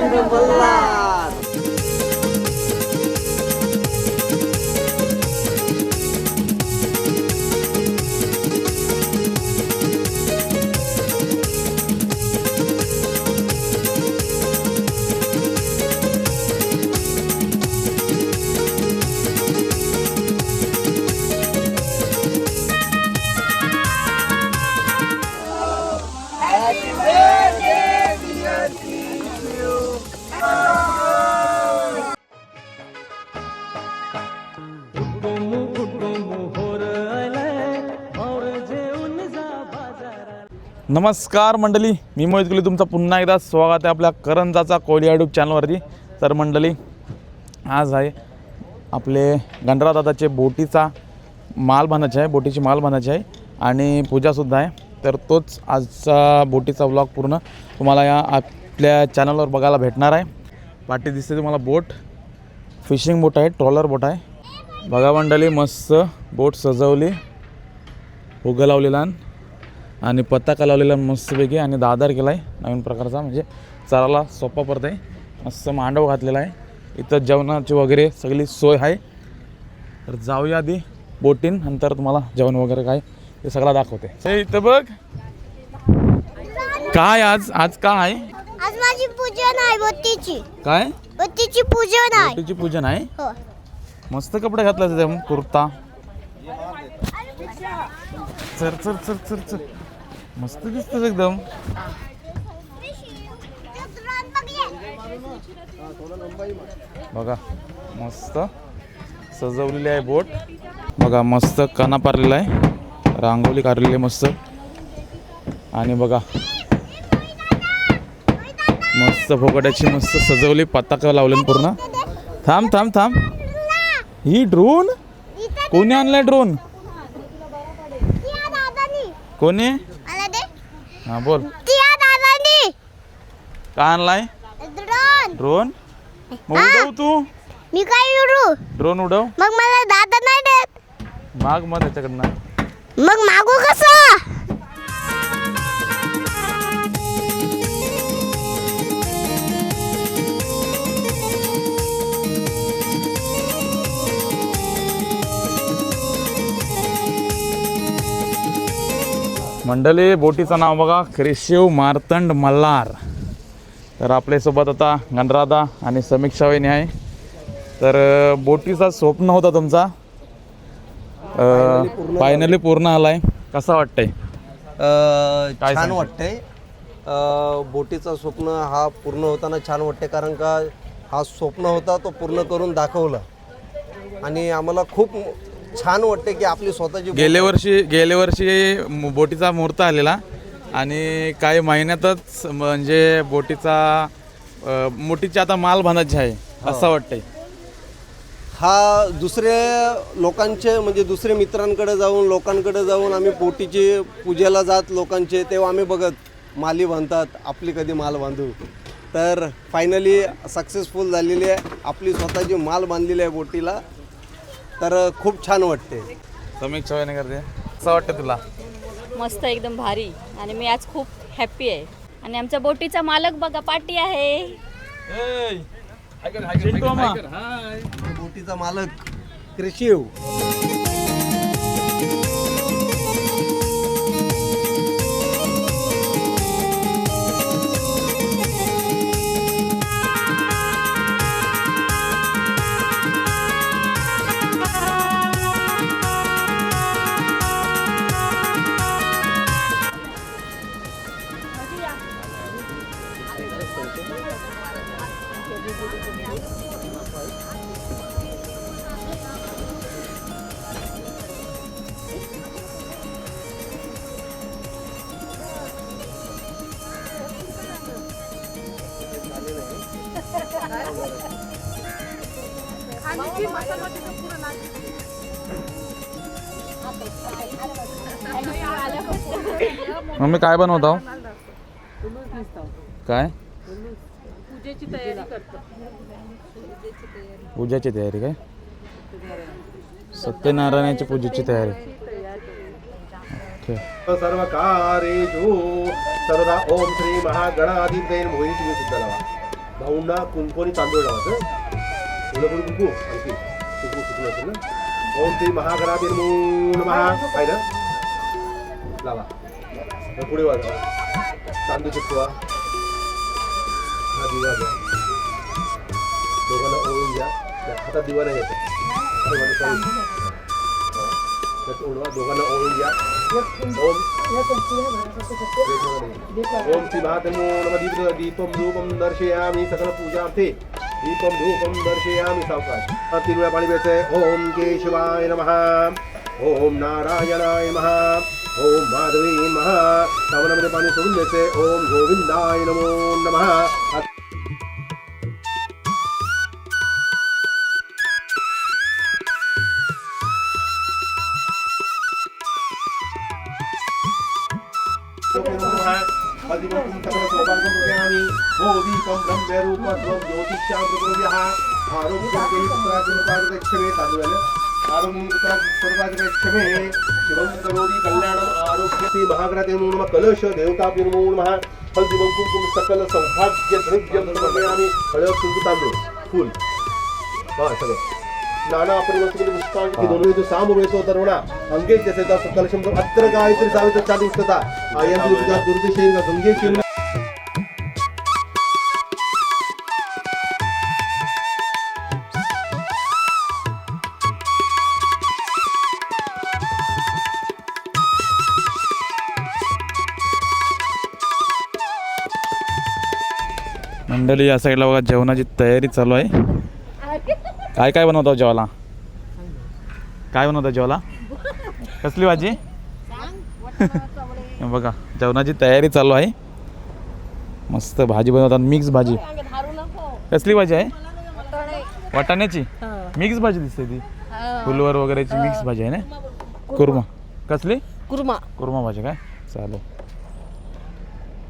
प्रचंड नमस्कार मंडळी मी मोहित कुली तुमचं पुन्हा एकदा स्वागत आहे आपल्या करंजाचा कोळी यूट्यूब चॅनलवरती तर मंडळी आज आहे आपले गणराव दादाचे बोटीचा माल बांधायचे आहे बोटीची माल बांधायची आहे आणि पूजासुद्धा आहे. तर तोच आजचा बोटीचा व्लॉग पूर्ण तुम्हाला या आपल्या चॅनलवर बघायला भेटणार आहे. पाठी दिसते तुम्हाला बोट. फिशिंग बोट आहे ट्रॉलर बोट आहे. बघा मंडळी मस्त बोट सजवली उगं लावलेला आणि पताका लावलेला मस्तपैकी आणि दादार केला आहे नवीन प्रकारचा म्हणजे चाराला सोपा पडत आहे मस्त मांडव घातलेला आहे. इथं जेवणाची वगैरे सगळी सोय आहे. तर जाऊया आधी बोटीन नंतर तुम्हाला जेवण वगैरे काय ते सगळं दाखवते. इथं बघ. काय आज? आज काय आहे? आज माझी पूजन आहे बोतीची काय? बोतीची पूजन आहे. बोटीची पूजन आहे? हो. मस्त कपडे घातले कुर्ता. चर चर चर चर चर. मस्त दिसतं एकदम. बघा मस्त सजवलेली आहे बोट. बघा मस्त कणा पारलेला आहे. रांगोळी काढलेली आहे मस्त. आणि बघा मस्त फोकट्याची मस्त सजवली पताका लावले पूर्ण. थांब थांब थांब. ही ड्रोन कोणी आणलाय ड्रोन कोणी? हा बोल. तिया दादानी. का आणलाय? ड्रोन. ड्रोन? मग उडव तू. मी काय उडू? ड्रोन उडव. मग मला दादा नाही देत. माग मग त्याच्याकडनं. मग मागू कसा? मंडळी बोटीचं नाव बघा. क्रिशिव मार्तंड मल्हार. तर आपल्यासोबत आता गणराधा आणि समीक्षा वहिनी आहे. तर बोटीचा स्वप्न होता तुमचा. फायनली पूर्ण आलाय. कसा वाटतंय? काय छान सांगशील? वाटतंय. अ, बोटीचं स्वप्न हा पूर्ण होताना छान वाटते कारण का हा स्वप्न होता तो पूर्ण करून दाखवला. आणि आम्हाला खूप छान वाटते की आपली स्वतःची गेल्या वर्षी गेल्या वर्षी बोटीचा मुहूर्त आलेला आणि काही महिन्यातच म्हणजे बोटीचा बोटीची आता माल बांधायची आहे असं वाटतंय. हा दुसरे लोकांचे म्हणजे दुसरे मित्रांकडे जाऊन लोकांकडे जाऊन आम्ही बोटीची पूजेला जात लोकांचे तेव्हा आम्ही बघत माली बांधतात आपली कधी माल बांधू. तर फायनली सक्सेसफुल झालेली आहे आपली स्वतःची माल बांधलेली आहे बोटीला. तर खूप छान वाटते समीक्षा वहिनी करते असं वाटतं तुला? मस्त एकदम भारी. आणि मी आज खूप हॅप्पी आहे. आणि आमच्या बोटीचा मालक बघा पाटी आहे. बोटीचा मालक कृषीव मम्मी काय बनवता हो? काय? पूजेची तयारी काय? सत्यनारायणाची पूजेची तयारी. सर्व कारेषु सर्वदा ओम श्री महागणाधिपते मोहिनी तुम्ही सुद्धा लावा भाऊंना कुंकोनी तांदूळ लावायचं तुला कोणी कुंकू आणखी कुंकू चुकलं असेल ना ओम श्री महागणापती नमो नमः काय ना लावा मग पुढे वाजवा तांदूळ चिटकवा हा दिवा घ्या दोघांना ओळून घ्या त्या हातात दिवा नाही घ्यायचा त्यात ओढवा दोघांना ओळून घ्या ओम ओम श्री महात्मो नम दीप दीपम धूपम दर्शयामी सकल पूजा अर्थे दीपम धूपम दर्शयामी सावकाश। तीन वेळा पाणी प्यायचंय ओम केशवाय नमः। ओम नारायणाय नमः। ओम माधवी नमः। साबणामध्ये पाणी सोडून द्यायचंय ओम गोविंदाय नमो नमः। महाग्रते नमः कलश देवता नमः हल्दी कुंकुम सकल सौभाग्य समर्पयामि हळद कुंकू तांदूळ फुल हा सगळं नाना परिवर्तन पुष्पांची दोन जो साम वेसो तरुणा अंगे जसे सकल कलशम अत्र गायत्री सावित्र चालू उष्णता आयन दुर्गा गंगे मंडळी या साईडला बघा जेवणाची तयारी चालू आहे. काय काय बनवतो जेवायला? काय बनवतो जेवायला? कसली भाजी? हे बघा जेवणाची तयारी चालू आहे. मस्त भाजी बनवतात मिक्स भाजी. कसली भाजी आहे? वाटाण्याची? मिक्स भाजी दिसते ती. फुलवर वगैरेची मिक्स भाजी आहे ना? कुर्मा. कसली? कुर्मा. कुर्मा भाजी काय? चालेल.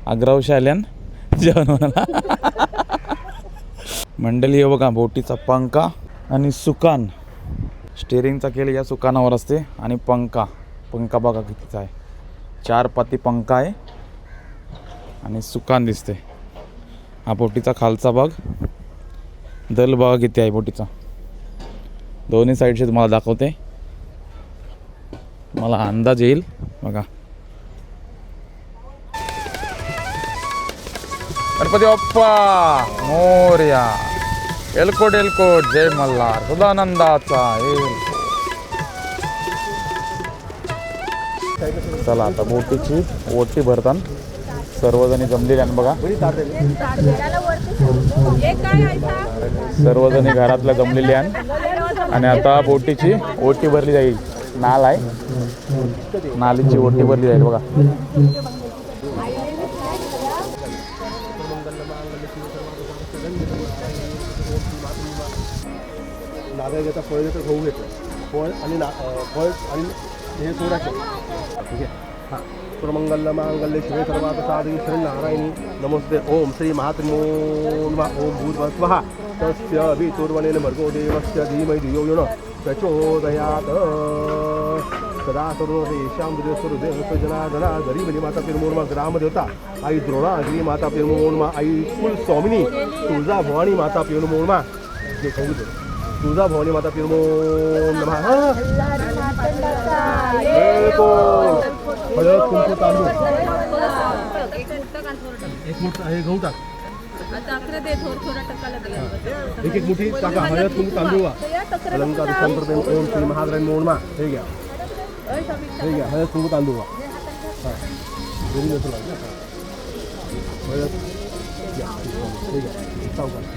अग्रावशी आल्यान जेवण म्हणाला मंडळी हे बघा बोटीचा पंखा आणि सुकान. स्टेरिंगचा केल या सुकानावर असते आणि पंखा. पंखा बघा कितीचा आहे. चार पाती पंखा आहे आणि सुकान दिसते. हा बोटीचा खालचा भाग. दल बघा किती आहे बोटीचा. दोन्ही साईडचे तुम्हाला दाखवते. मला अंदाज येईल. बघा. गणपती बाप्पा मोर्या एलकोट एलकोट जय मल्हार सदानंदाचा एल चला आता बोटीची ओटी भरताना सर्वजणी जमलेली आणि बघा सर्वजणी घरातल्या जमलेली आहे आणि आता बोटीची ओटी भरली जाईल नाल आहे नालीची ओटी भरली जाईल बघा नारळ घेता फळ घेतं गहू घेतं फळ आणि ना फळ आणि हे सोडायचं ठीक आहे? हाँ. सुरमंगल मांगल्य शिवे सर्वात साधी श्री नारायणी, नमस्ते, ओम श्री महात्मो नमः ओम भूत स्वहा, तस्य वितुर्वणेन भर्गो देवस्य धीमहि धियो यो प्रचोदयात्। सदा सर्वेषां हृदयस्वरूपे जनार्दना गरी म्हणजे माता पिरमोरमा ग्रामदेवता आई माता आई कुल स्वामिनी तुळजा भवानी माता पिरमोरमा जे खाऊ तुळजा भवानी माता पिरमो नमः. हळद कुंकू तांदूळ. एक मोठा हे गहू टाक. एक एक मुठी टाका. हळद कुंकू तांदूळ वा. अलंकार संप्रदाय ओम श्री महाद्राय मोडमा हे घ्या. हे घ्या. हळद कुंकू तांदूळ वा. हा. हा. हळद. घ्या. हे घ्या.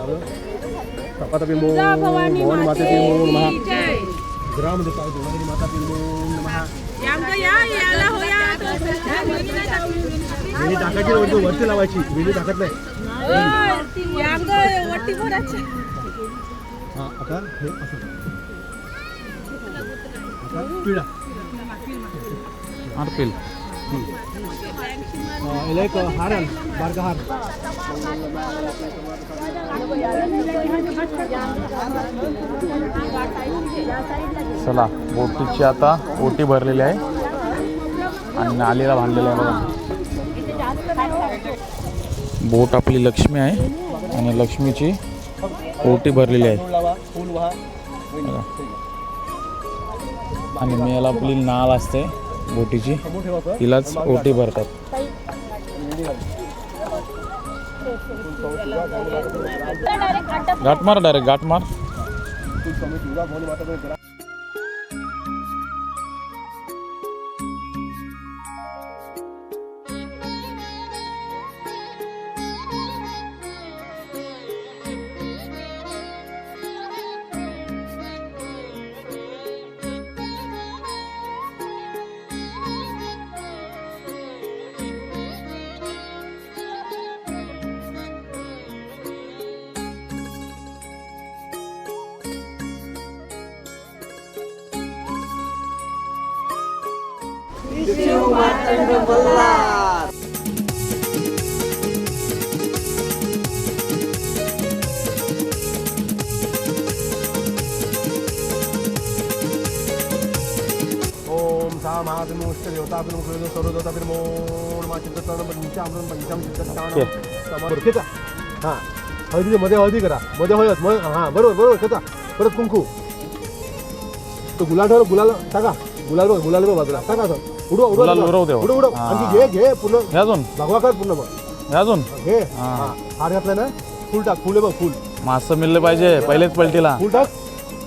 सावकाश लावलं कपाता पिंबो भवानी माते पिंबो नमः ग्राम देवता दोनागिरी माता पिंबो नमः वेली टाकायची वरती वरती लावायची वेली टाकत नाही हा आता हे असं आता पिळा आरपेल हा, एक हार आण बारका हार चला बोटीची आता ओटी भरलेली आहे. आणि नालीला बांधलेलं आहे बघा. बोट आपली लक्ष्मी आहे आणि लक्ष्मीची ओटी भरलेली आहे. आणि मेला आपली नाल असते. बोटीची. समोर तिलाच ओटी भरतात. गाठ मार डायरेक्ट गाठ मार. को जरा ओम सा महाविमुष्ट देवता विमुख सर्व देवता विमोड मा चित्तस्थान पंचामृत पंचम चित्तस्थान समोर खेचा हां. हळदी मध्ये हळदी करा. मध्ये हळद मग हां बरोबर बरोबर खेचा परत कुंकू. तो गुलाल ठेव गुलाल टाका. गुलाल बघ गुलाल बघ बाजूला. टाका असं. उडव उडव गुलाल उडव. देवा. उडव उडव. हां. आणखी घे घे पूर्ण हे अजून? भगवा कर पूर्ण मग हे अजून? घे. हां. हां हार घातला ना? फुल टाक फुल बघ फुल. मासं मिळलं पाहिजे पहिलेच पलटीला. फुल टाक.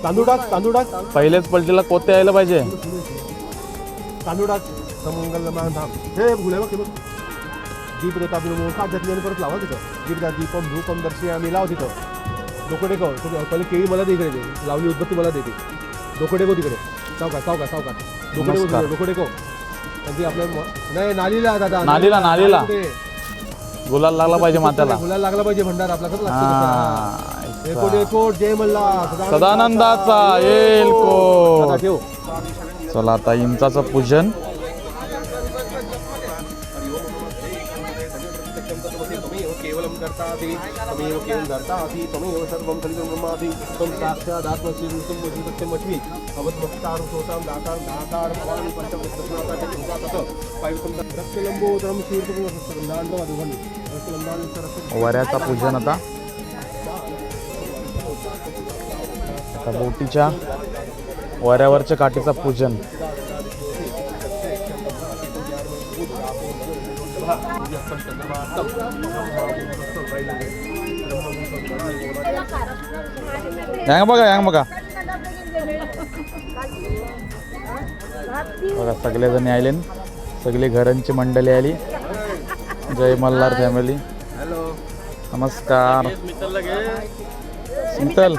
तांदूळ टाक तांदूळ टाक. पहिलेच पलटीला कोते यायला पाहिजे. तांदूळ टाक. समंगल मान धाम हे गुलाब बघ बघ. दीप देता बिन काट घातली आणि परत लावा तिथं. दीप द्या दीपम धूपम दर्शी आम्ही लाव तिथं. डोकं टेकव तो पहिले केळी मला दे इकडे दे. लावली उद्बत्ती मला देते डोकं टेकव तिकडे. सावकाश सावकाश सावकाश डोकं टेकव नमस्कार. तिकडे, डोकं टेकव आपल्या नाही नालीला दादा. नालीला, नालीला. गुलाल लागला पाहिजे मात्याला. गुलाल लागला पाहिजे भंडार आपला. कसं लागतो तसा. हा एकोट एकोट जय मल्ला. सदानंदाचा. येईल को ठेव. चला आता इंचाचं पूजन. कर्तासि त्वमेव केवलं धर्तासि त्वमेव सर्वं खलितं ब्रह्मासि त्वं साक्षादात्मसि वजीपत्यमस्मि अवद्भक्तारं सोतां दातां दातार भवानि पञ्चप्रश्नाता च तत् पायुतं रक्तलम्बोदरं शीर्षकं वऱ्याचा पूजन आता आता बोटीच्या वऱ्यावरच्या काठीचा पूजन यांग बघा यांग बघा बघा सगळेजणी आले सगळी घरांची मंडळी आली. जय मल्हार फॅमिली नमस्कार. शीतल.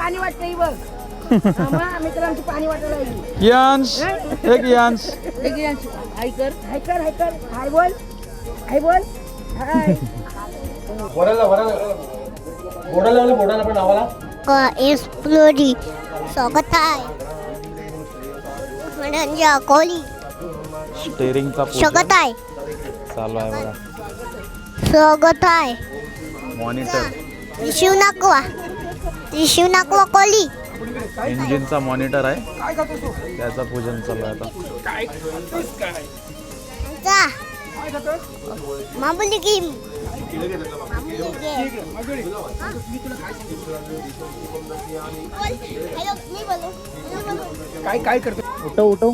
यांश. एक यांश. हाय कर. हाय कर हाय कर. हाय बोल. हाय बोल. हाय. बोडाला लावलं बोडाला पण नावाला एक्सप्लोरी स्वागत आहे. म्हणजे कोली स्टेरिंगचा स्वागत आहे. चालू आहे बघा. स्वागत आहे. मॉनिटर त्रिशिव नाकवा त्रिशिव नाकवा कोली इंजिनचा मॉनिटर आहे. त्याचं पूजन चालू आहे आता. जा. मामुली गेम काय काय करतो? उठव उठव.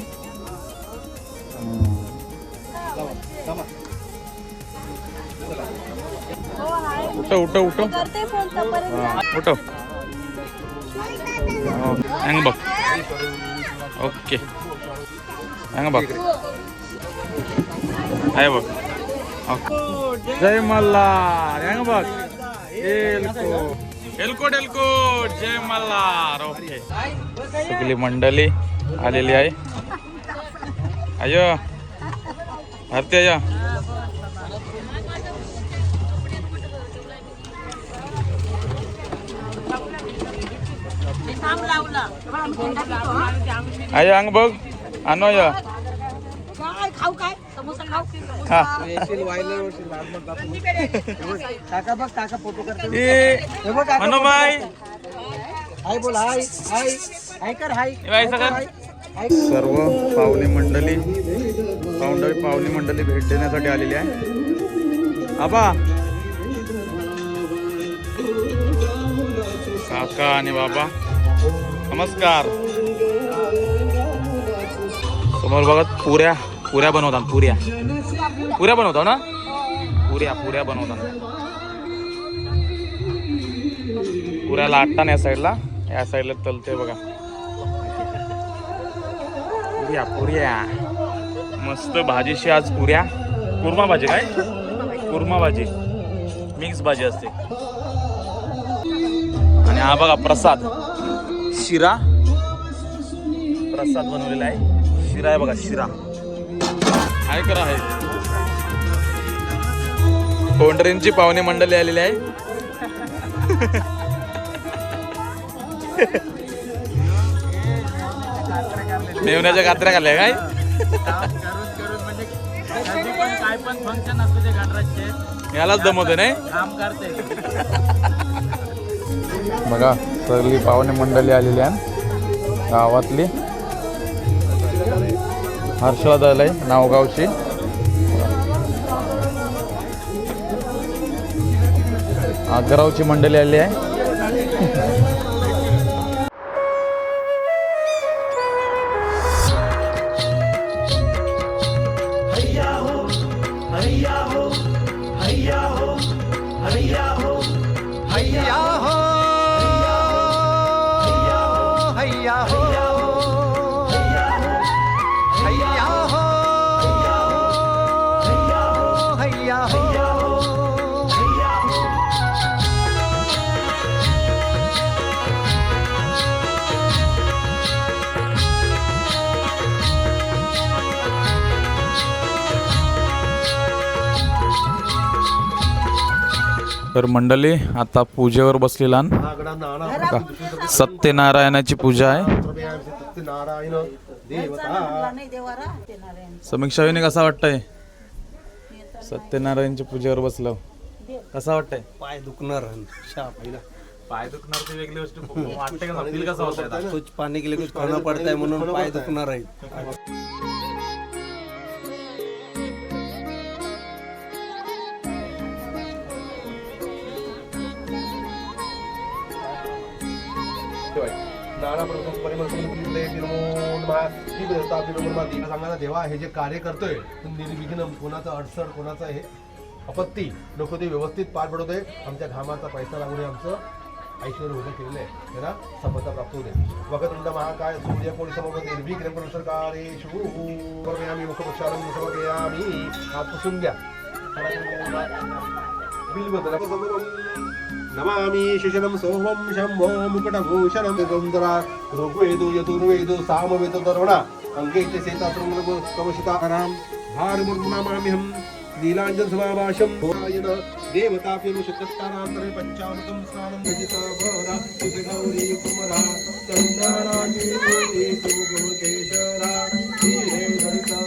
उठव उठव उठव. हा, उठव. हो, हँग बघ. ओके. हँग बघ. आहे बघ. ओके. जय मल्हार. हँग बघ. एलको. एलकोट एलकोट जय मल्हार. ओके. सगळी मंडळी आलेली आहे. अयो भारती अयो अयो अंग बघ. आणू अयो काय खाऊ काय? समोसा खाऊ? काका बघ काका फोटो करते. ए मनोबाई हाय बोल हाय हाय. हाय कर हाय. बाई सगळं. सर्व पाहुणे मंडळी पाहुणे पाहुणे मंडळी भेट देण्यासाठी आलेली आहे. आबा. काका आणि बाबा नमस्कार. समोर बघत पुऱ्या. पुऱ्या बनवतात पुऱ्या. पुऱ्या बनवतात ना? पुऱ्या पुऱ्या बनवतात. पुऱ्या लाटतात या साईडला. या साईडला तलते बघा. पुऱ्या पुऱ्या. मस्त भाजीशी आज पुऱ्या. कुर्मा भाजी काय? कुर्मा भाजी. मिक्स भाजी असते. आणि हा बघा प्रसाद. शिरा. प्रसाद बनवलेला आहे. शिरा आहे बघा शिरा. आहे करा आहे. कोंडरींची पाहुणे मंडळी आलेली आहे. मेवण्याच्या कात्र्या खाल्ल्या काय? यालाच दमवते नाही? बघा सगळी पाहुणे मंडळी आलेली आहे. गावातली. हर्षला आलाय नावगावची आगरावची मंडळी आली आहे. तर मंडळी आता पूजेवर बसलेला सत्यनारायणाची पूजा आहे. समीक्षा वहिनी कसा वाटतंय? सत्यनारायणच्या पूजेवर बसलो. कसा वाटतंय? पाय दुखणार पाय दुखणार ती वेगळी गोष्ट वाटते का? कसं होतंय कुछ पाणी के लिए कुछ खाना पडता है म्हणून पाय दुखणार आहे. सांगायला देवा हे जे कार्य करतोय निर्विघ्न कोणाचं अडचण कोणाचं हे आपत्ती नको ते व्यवस्थित पार पडवतोय आमच्या घामाचा पैसा लागू नये आमचं ऐश्वर उभं केलेलं आहे त्याला सफलता प्राप्त होते वक्रतुंड महाकाय सूर्य कोणी समोर निर्विघ्न सरकारेशु आम्ही मुखपक्षाला समगयामी हात पुसून घ्या नमामि शिशनं सोमं शम्भो मुकुटभूषणं सुन्दरा ऋग्वेदो यजुर्वेदो सामवेदो दर्वणा अङ्गे च सेतासृङ्गो कवशितारां भारमुर्नमाम्यहं नीलाञ्जन समाभाषं भोरायण देवताप्यनुषत्तारान्तरे पञ्चामृतं स्नानं भजिता भरा गौरी कुमरा चन्द्राराजी देवी सुगोतेशरा धीरे धरिता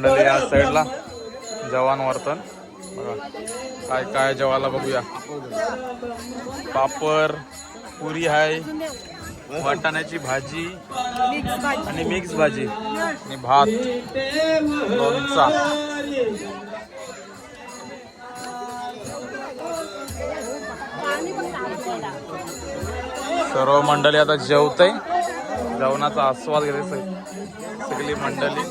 मांडले मंडळी या साईडला जवान वर्तन. बघा काय काय जेवायला बघूया. पापड पुरी आहे वाटाण्याची भाजी आणि मिक्स भाजी आणि भात. लोणचा सर्व मंडळी आता जेवतय. जेवणाचा आस्वाद घेते सगळी मंडळी.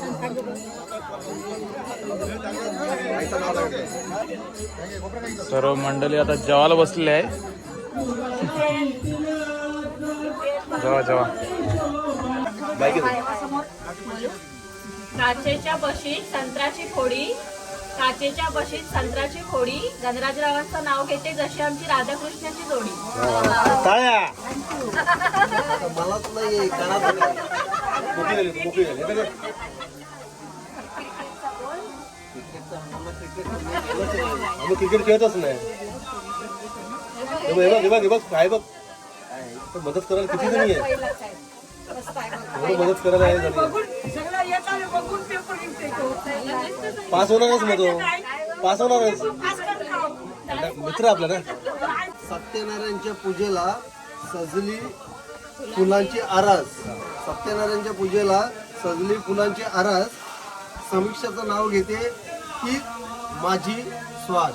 सर्व मंडळी आता जेवायला बसलेली आहे. जेवा जेवा. काचेच्या संत्र्याची संत्राची फोडी. काचेच्या बशीत संत्राची फोडी. गणराजरावांचं नाव घेते जशी आमची राधाकृष्णाची जोडी. मलाच नाही. हे. आम्ही क्रिकेट खेळतच नाही. बघ, बघ बघ बघ काय बघ. मदत करायला किती जणी आहे. मदत करायला आहे पास होणारच मग तो. पास होणारच मित्र आपला ना? सत्यनारायणच्या पूजेला सजली फुलांची आरास. सत्यनारायणच्या पूजेला सजली फुलांची आरास. समीक्षाचं नाव घेते ही माझी श्वास.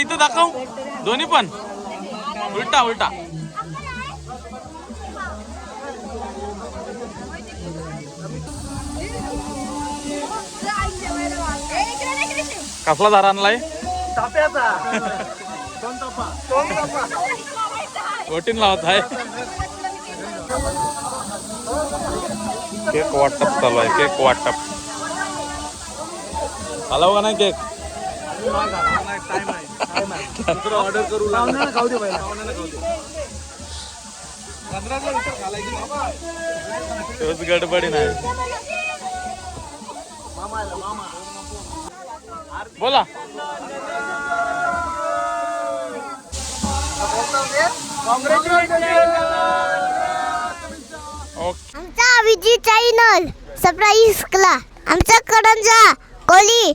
इथं दाखव. दोन्ही पण. उलटा उलटा. कसला दार आणलाय? वटीन लावत आहे. केक वाटप चालू आहे केक वाटप. आला का नाही केक. ऑर्डर करू खाऊ दे तोच गडबडी नाही. बोला. ओके. विजी चॅनल सबस्क्राईब करा. आमचा करंजा कोली